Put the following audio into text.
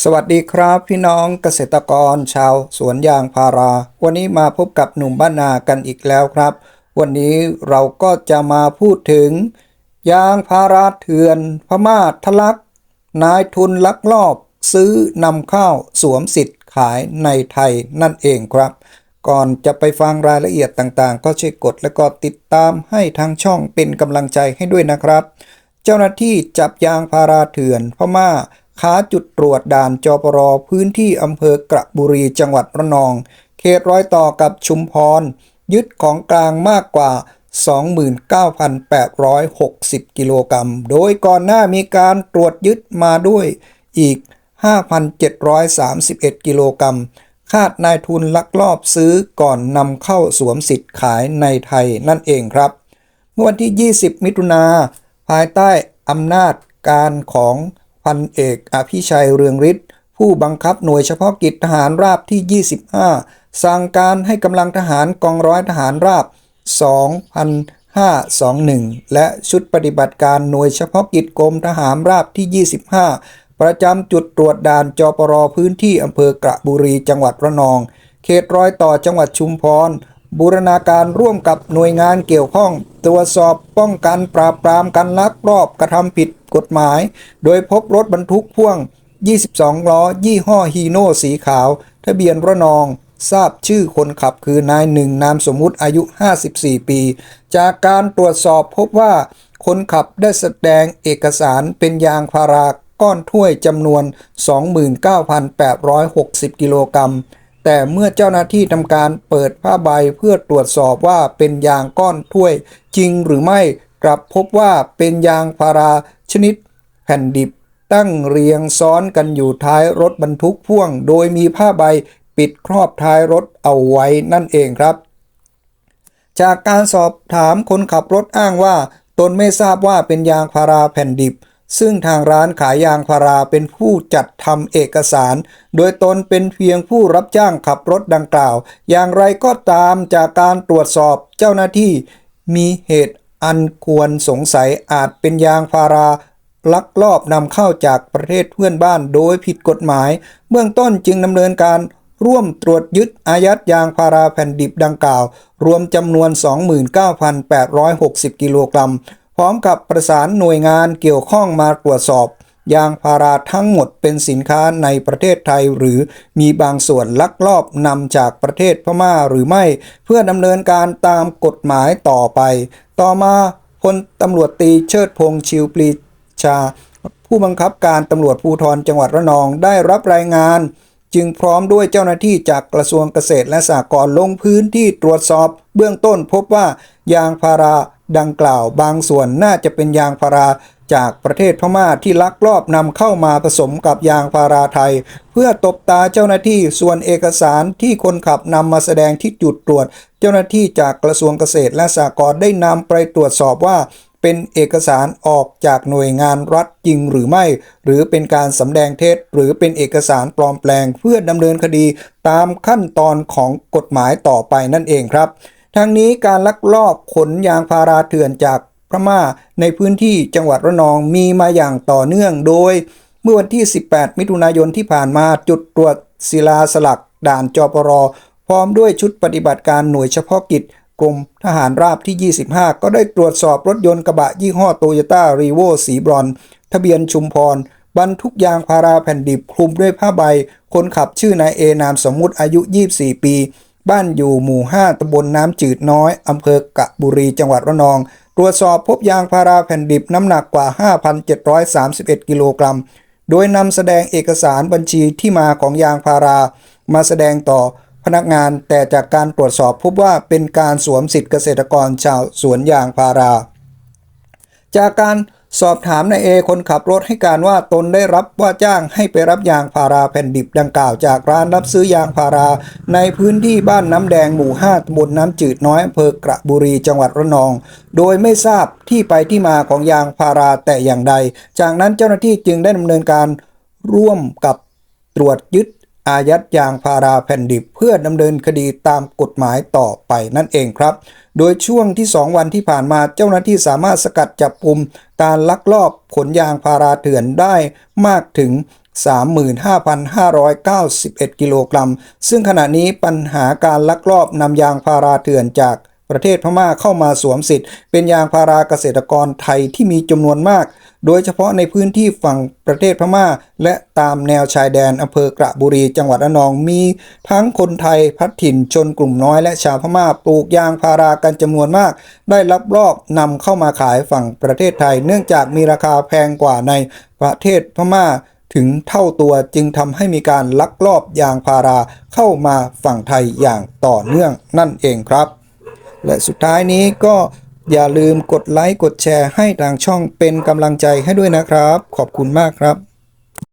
สวัสดีครับพี่น้องเกษตรกรชาวสวนยางพารา วันนี้มาพบกับหนุ่มบ้านนากันอีกแล้วครับ วันนี้เราก็จะมาพูดถึง ยางพาราเถื่อน พม่าทะลัก นายทุนลักลอบ ซื้อนำเข้าสวมสิทธิ์ขายในไทยนั่นเองครับ ก่อนจะไปฟังรายละเอียดต่างๆ ก็ช่วยกดและก็ติดตามให้ทางช่องเป็นกำลังใจให้ด้วยนะครับ เจ้าหน้าที่จับยางพาราเถื่อนพม่า ค้าจุดตรวจด่านจปรพื้นที่อำเภอกระบุรีจังหวัดระนอง เขตร้อยต่อกับชุมพร ยึดของกลางมากกว่า 29,860 กิโลกรัม โดยก่อนหน้ามีการตรวจยึดมาด้วยอีก 5,731 กิโลกรัม คาดนายทุนลักลอบซื้อก่อนนำเข้าสวมสิทธิ์ขายในไทยนั่นเองครับ เมื่อวันที่ 20 มิถุนาภายใต้อำนาจการของ พันเอกอภิชัยเรืองฤทธิ์ผู้บังคับหน่วยเฉพาะกิจทหารราบที่ 25 สั่งการให้กำลังทหารกองร้อยทหารราบ 2,521 และชุดปฏิบัติการหน่วยเฉพาะกิจกรมทหารราบที่ 25 ประจำจุดตรวจด่านจปรพื้นที่อำเภอกระบุรีจังหวัดระนอง เขตรอยต่อจังหวัดชุมพรบูรณาการร่วมกับหน่วยงานเกี่ยวข้อง ตรวจสอบป้องกันปราบปรามการลักลอบกระทำผิด กฎหมาย โดยพบรถบรรทุกพ่วง 22 ล้อ ยี่ห้อฮีโน่สีขาว ทะเบียนระนอง ทราบชื่อคนขับคือนายหนึ่งนามสมมุติอายุ 54 ปี จากการตรวจสอบพบว่าคนขับได้แสดงเอกสารเป็นยางพาราก้อนถ้วยจำนวน 29,860 กิโลกรัม แต่เมื่อเจ้าหน้าที่ทำการเปิดผ้าใบเพื่อตรวจสอบว่าเป็นยางก้อนถ้วยจริงหรือไม่ กลับพบว่าเป็นยางพารา ชนิด แผ่นดิบตั้งเรียงซ้อนกันอยู่ท้ายรถบรรทุกพ่วง โดยมีผ้าใบปิดครอบท้ายรถเอาไว้นั่นเองครับ จากการสอบถามคนขับรถอ้างว่า ตนไม่ทราบว่าเป็นยางพาราแผ่นดิบ ซึ่งทางร้านขายยางพาราเป็นผู้จัดทำเอกสาร โดยตนเป็นเพียงผู้รับจ้างขับรถดังกล่าว อย่างไรก็ตามจากการตรวจสอบเจ้าหน้าที่มีเหตุ อันควรสงสัยอาจเป็นยางพาราลักลอบนำเข้าจากประเทศเพื่อนบ้านโดยผิดกฎหมาย เบื้องต้นจึงดำเนินการร่วมตรวจยึดอายัดยางพาราแผ่นดิบดังกล่าว รวมจำนวน 29,860 กิโลกรัม พร้อมกับประสานหน่วยงานเกี่ยวข้องมาตรวจสอบ ยางพาราทั้งหมดเป็นสินค้าในประเทศไทย หรือมีบางส่วนลักลอบนำจากประเทศพม่าหรือไม่ เพื่อดำเนินการตามกฎหมายต่อไป ต่อมาพลตำรวจตีเชิดพงษ์ชิวปรีชา ผู้บังคับการตำรวจภูธรจังหวัดระนองได้รับรายงาน จึงพร้อมด้วยเจ้าหน้าที่จากกระทรวงเกษตรและสหกรณ์ลงพื้นที่ตรวจสอบ เบื้องต้นพบว่ายางพาราดังกล่าวบางส่วนน่าจะเป็นยางพารา จากประเทศพม่าที่ลักลอบนำเข้ามาผสมกับยางพาราไทย เพื่อตบตาเจ้าหน้าที่ส่วนเอกสารที่คนขับนำมาแสดงที่จุดตรวจ เจ้าหน้าที่จากกระทรวงเกษตรและสหกรณ์ได้นำไปตรวจสอบว่าเป็นเอกสารออกจากหน่วยงานรัฐจริงหรือไม่ หรือเป็นการสำแดงเท็จ หรือเป็นเอกสารปลอมแปลง เพื่อดำเนินคดีตามขั้นตอนของกฎหมายต่อไปนั่นเองครับ ทั้งนี้การลักลอบขนยางพาราเถื่อนจาก พม่าในพื้นที่จังหวัดระนองมีมาอย่างต่อเนื่องโดย เมื่อวันที่ 18 มิถุนายนที่ผ่านมาจุดตรวจศิลาสลัก ด่านจปรพร้อมด้วยชุดปฏิบัติการหน่วยเฉพาะกิจกรมทหารราบที่ 25 ก็ได้ตรวจสอบรถยนต์กระบะยี่ห้อโตโยต้ารีโวสีบรอน ทะเบียนชุมพร บรรทุกยางพาราแผ่นดิบคลุมด้วยผ้าใบ คนขับชื่อนายเอนามสมมุติอายุ 24 ปี บ้านอยู่หมู่ 5ตำบลน้ำจืดน้อยอำเภอกะบุรีจังหวัดระนอง ตรวจสอบพบยางพาราแผ่นดิบน้ำหนักกว่า 5,731 กิโลกรัม โดยนำแสดงเอกสารบัญชีที่มาของยางพารา มาแสดงต่อพนักงาน แต่จากการตรวจสอบพบว่าเป็นการสวมสิทธิเกษตรกรชาวสวนยางพารา จากการ สอบถามนายเอคนขับรถให้การว่าตนได้รับว่าจ้างให้ไปรับยางพาราแผ่นดิบดังกล่าวจากร้านรับซื้อยางพารา ในพื้นที่บ้านน้ำแดงหมู่ 5ตำบลน้ำจืดน้อยอำเภอกระบุรีจังหวัดระนอง โดยไม่ทราบที่ไปที่มาของยางพาราแต่อย่างใด จากนั้นเจ้าหน้าที่จึงได้ดำเนินการร่วมกับตรวจยึด อายัดยางพาราแผ่นดิบเพื่อดำเนินคดีตามกฎหมายต่อไปนั่นเองครับ โดยช่วงที่ 2 วันที่ผ่านมาเจ้าหน้าที่สามารถสกัดจับกลุ่มการลักลอบขนยางพาราเถื่อนได้มากถึง 35,591 กิโลกรัม ซึ่งขณะนี้ปัญหาการลักลอบนำยางพาราเถื่อนจาก ประเทศพม่าเข้ามาสวมสิทธิ์ เป็นยางพาราเกษตรกรไทยที่มีจำนวนมาก โดยเฉพาะในพื้นที่ฝั่งประเทศพม่า และตามแนวชายแดนอำเภอกระบุรีจังหวัดระนองมีทั้งคนไทยพัดถิ่นชนกลุ่มน้อยและชาวพม่าปลูกยางพารากันจำนวนมาก ได้รับรอบนำเข้ามาขายฝั่งประเทศไทย เนื่องจากมีราคาแพงกว่าในประเทศพม่าถึงเท่าตัวจึงทำให้มีการลักลอบยางพาราเข้ามาฝั่งไทยอย่างต่อเนื่องนั่นเองครับ และสุดท้ายนี้ก็อย่าลืมกดไลค์กดแชร์ให้ทางช่องเป็นกำลังใจให้ด้วยนะครับ ขอบคุณมากครับ